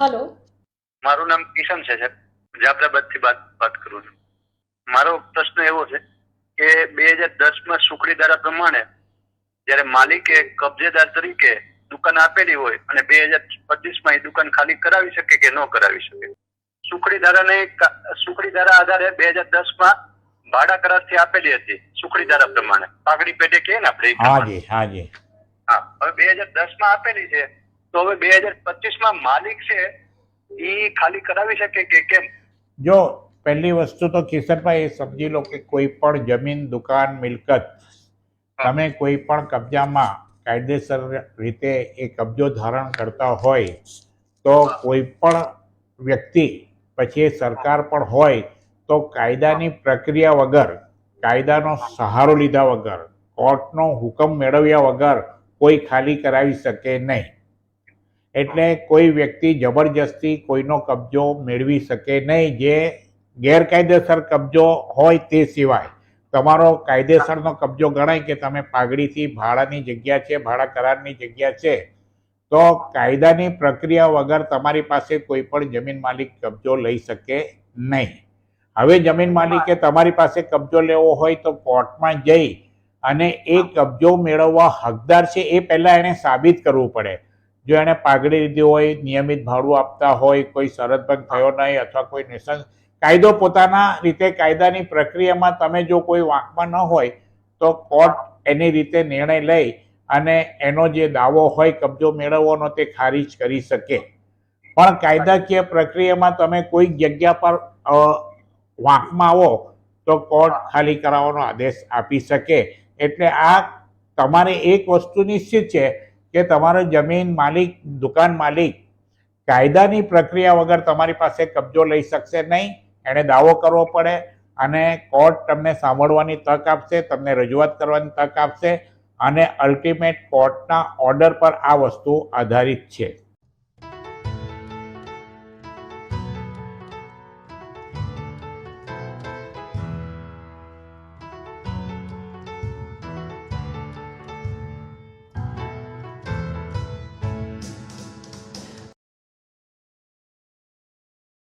Hello. મારું નામ કિશન છે સર જાફરાબાદથી વાત વાત કરું છું. મારો પ્રશ્ન એવો છે કે બે હજાર દસમાં સુખડી ધારા પ્રમાણે જ્યારે માલિકે કબજેદાર તરીકે દુકાન આપેલી હોય અને બે હજાર પચીસમાં એ દુકાન ખાલી કરાવી શકે કે ન કરાવી શકે? સુખડી ધારાને સુખડી ધારા આધારે બે હજાર દસમાં ભાડા કરારથી આપેલી હતી સુખડી ધારા પ્રમાણે. પાઘડી પેટે કે ને આપણે હાજી હાજી હા હવે બે હજાર દસમાં આપેલી છે તો હવે બે હજાર પચીસમાં માલિક છે એ ખાલી કરાવી શકે કે કેમ? જો પહેલી વસ્તુ તો કિશનભાઈ એ સમજી લો કે કોઈ પણ જમીન દુકાન મિલકત તમે કોઈ પણ કબજામાં કાયદેસર રીતે એ કબજો ધારણ કરતા હોય તો કોઈ પણ વ્યક્તિ પછી એ સરકાર પણ હોય તો કાયદાની પ્રક્રિયા વગર કાયદાનો સહારો લીધા વગર કોર્ટનો હુકમ મેળવ્યા વગર કોઈ ખાલી કરાવી શકે નહીં. એટલે કોઈ વ્યક્તિ જબરજસ્તી કોઈનો કબજો મેળવી શકે નહીં. જે ગેરકાયદેસર કબજો હોય તે સિવાય તમારો કાયદેસરનો કબજો ગણાય કે તમે પાઘડીથી ભાડાની જગ્યા છે ભાડા કરારની જગ્યા છે તો કાયદાની પ્રક્રિયા વગર તમારી પાસે કોઈ પણ જમીન માલિક કબજો લઈ શકે નહીં. હવે જમીન માલિકે તમારી પાસે કબજો લેવો હોય તો કોર્ટમાં જઈ અને એ કબજો મેળવવા હકદાર છે એ પહેલાં એણે સાબિત કરવું પડે. જો એણે પાઘડી લીધી હોય, નિયમિત ભાડું આપતા હોય, કોઈ શરતભંગ થયો નહીં અથવા કોઈ નિસંગ, કાયદો પોતાના રીતે કાયદાની પ્રક્રિયામાં તમે જો કોઈ વાંકમાં ન હોય, તો કોર્ટ એની રીતે નિર્ણય લઈ અને એનો જે દાવો હોય, કબજો મેળવવાનો તે ખારીજ કરી શકે. પણ કાયદાકીય પ્રક્રિયામાં તમે કોઈ જગ્યા પર વાંકમાં આવો, તો કોર્ટ ખાલી કરાવવાનો આદેશ આપી શકે. એટલે આ તમારે એક વસ્તુ નિશ્ચિત છે કે તમારો જમીન માલિક, દુકાન માલિક કાયદાની પ્રક્રિયા વગર તમારી પાસે કબજો લઈ શકશે નહીં. એણે દાવો કરવો પડે અને કોર્ટ તમને સાંભળવાની તક આપશે, તમને રજૂઆત કરવાની તક આપશે અને અલ્ટિમેટ કોર્ટના ઓર્ડર પર આ વસ્તુ આધારિત છે.